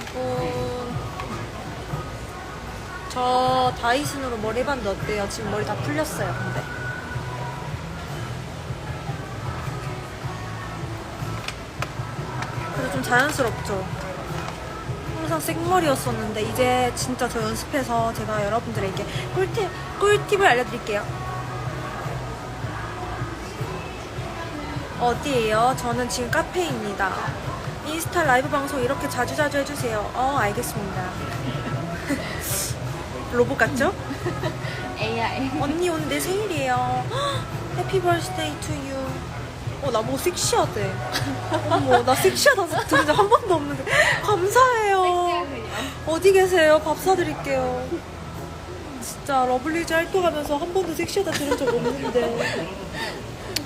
여러분. 저 다이슨으로 머리 해봤는데 어때요? 지금 머리 다 풀렸어요, 근데. 그래도 좀 자연스럽죠? 항상 생머리였었는데 이제 진짜 저 연습해서 제가 여러분들에게 꿀팁, 꿀팁을 알려드릴게요. 어디에요? 저는 지금 카페입니다. 인스타 라이브 방송 이렇게 자주 자주 해주세요. 어, 알겠습니다. 로봇 같죠? AI. 언니 오늘 내 생일이에요. 해피 버스데이 투 유. 어, 나 뭐 섹시하대. 어머, 나 섹시하다 들은 적한 번도 없는데. 감사해요. 어디 계세요? 밥 사드릴게요. 진짜 러블리즈 활동하면서 한 번도 섹시하다 들은 적 없는데.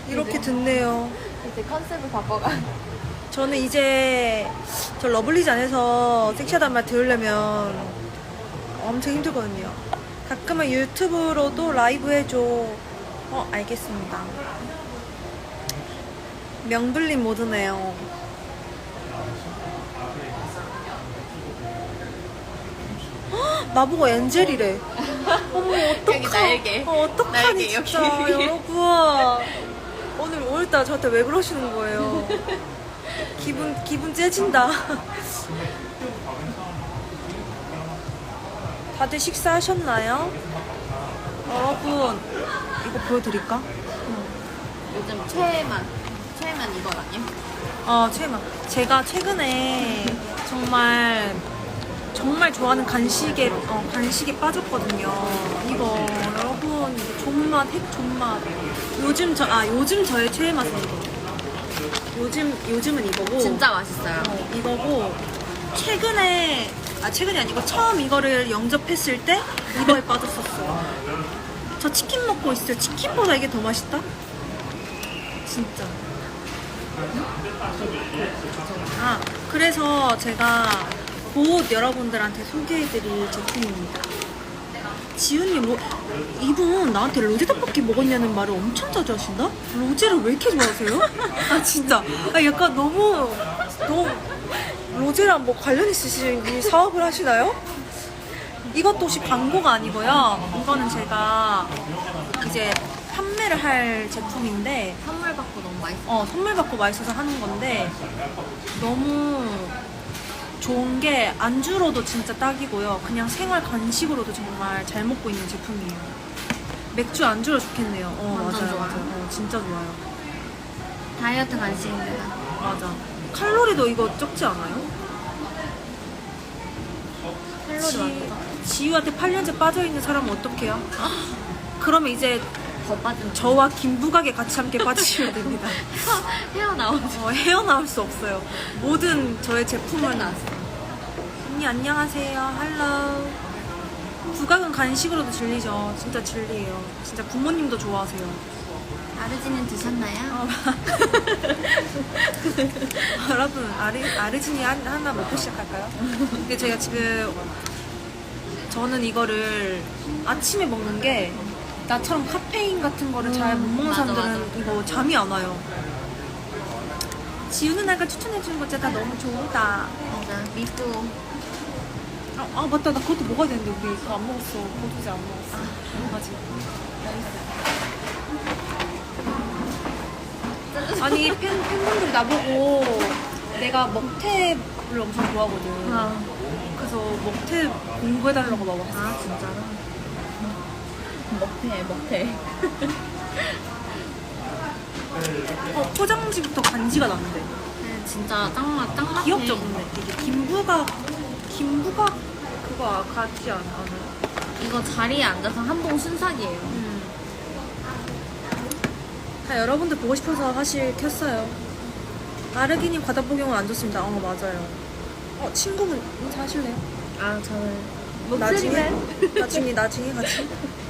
이렇게 듣네요. 이제 컨셉을 바꿔가. 저는 이제 저 러블리즈 안에서 섹시하단 말 들으려면 엄청 힘들거든요. 가끔은 유튜브로도 라이브 해줘. 어, 알겠습니다. 명블린 모드네요. 헉, 나보고 엔젤이래. 어머, 어떡하, 날개. 어, 어떡하니, 날개, 여기. 진짜. 여러분. 오늘 오늘따라 저한테 왜 그러시는 거예요? 기분, 기분 째진다. 다들 식사하셨나요? 여러분, 이거 보여드릴까? 요즘 최애만. 최애만 이거 아니야? 어, 최마. 제가 최근에 정말 정말 좋아하는 간식에 어, 간식에 빠졌거든요. 이거 여러분 이거 존맛 핵 존맛. 요즘 저 아 요즘 저의 최애 맛은 이거. 요즘 요즘은 이거고. 진짜 맛있어요. 어, 이거고 최근에 아 최근이 아니고 처음 이거를 영접했을 때 이거에 빠졌었어요. 저 치킨 먹고 있어요. 치킨보다 이게 더 맛있다? 진짜. 아 그래서 제가 곧 여러분들한테 소개해드릴 제품입니다. 지훈님 로, 이분 나한테 로제 떡볶이 먹었냐는 말을 엄청 자주 하신다? 로제를 왜 이렇게 좋아하세요? 아 진짜 아, 약간 너무 너무 로제랑 뭐 관련 있으신 이 사업을 하시나요? 이것도 혹시 광고가 아니고요. 이거는 제가 이제 판매를 할 제품인데 선물 받고 너무 맛있어. 어, 선물 받고 맛있어서 하는 건데 너무 좋은 게 안주로도 진짜 딱이고요. 그냥 생활 간식으로도 정말 잘 먹고 있는 제품이에요. 맥주 안주로 좋겠네요. 어, 완전 맞아요. 좋아요. 맞아요. 어, 진짜 좋아요. 다이어트 간식입니다. 맞아. 칼로리도 이거 적지 않아요? 칼로리 지, 많다. 지우한테 8년째 빠져있는 사람은 어떡해요? 그러면 이제 더 빠진 저와 김부각에 같이 함께 빠지시면 됩니다. 헤어 나오죠. 어, 헤어나올 수 없어요. 모든 저의 제품은 나왔어. 언니 안녕하세요. 할로. 부각은 간식으로도 진리죠. 진짜 진리예요. 진짜 부모님도 좋아하세요. 아르지는 드셨나요? 어. 여러분 아르, 아르지니 한- 하나 먹고 시작할까요? 근데 제가 지금 저는 이거를 아침에 먹는 게 나처럼 카페인 같은 거를 잘 못 먹는 맞아, 사람들은 맞아. 이거 잠이 안 와요. 지우 누나가 추천해주는 거 진짜 다 너무 좋다. 맞아. 미뚜. 아, 아, 맞다 나 그것도 먹어야 되는데 우리 그거 안 먹었어 고두제 안 먹었어 아직 아니 팬, 팬분들이 나보고 내가 먹태를 엄청 좋아하거든 아, 그래서 먹태 공부해달라고 막 왔어 아 진짜로? 먹태, 먹태. 어, 포장지부터 간지가 나는데 네, 진짜 짱맛, 짱맛. 귀엽죠 근데 이게 김부각 김부각 그거 같지 않아? 이거 자리에 앉아서 한봉 순삭이에요. 음. 다 여러분들 보고 싶어서 사실 켰어요. 아르기님 과다 복용은 안 좋습니다. 어 맞아요. 어 친구분 인사하실래요? 아, 저는 나중에 나중에 나중에 같이.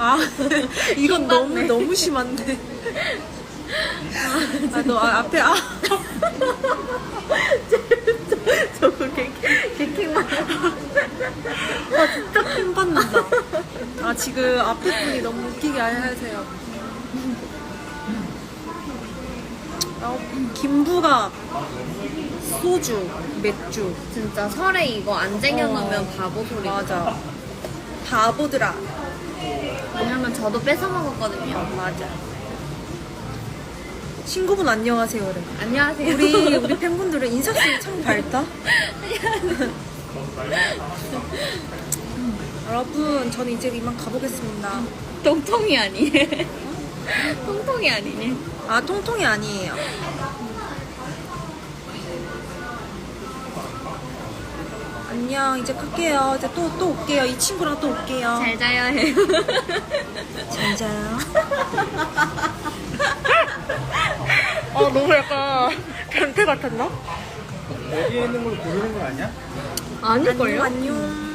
아 이건 너무. 너무 심한데. 아너 아, 앞에 아 저거 개, 개킹만. 아, 진짜 킹 받는다. 아, 지금 앞에 분이 너무 웃기게 하세요. 김부각, 소주, 맥주. 진짜 설에 이거 안 쟁여놓으면 어. 바보 소리. 맞아. 바보들아. 왜냐면 저도 뺏어 먹었거든요. 맞아. 친구분 안녕하세요. 그래. 안녕하세요. 우리 우리 팬분들은 인사성이 참 밝다. 여러분, 저는 이제 이만 가보겠습니다. 통통이 아니네. 통통이 아니네. 아, 통통이 아니에요. 안녕, 이제 갈게요. 이제 또, 또 올게요. 이 친구랑 또 올게요. 잘 자요 해요. 잘 자요. 어, 너무 약간 변태 같았나? 여기에 있는 걸로 고르는 거 아니야? 아닐걸요? 안녕.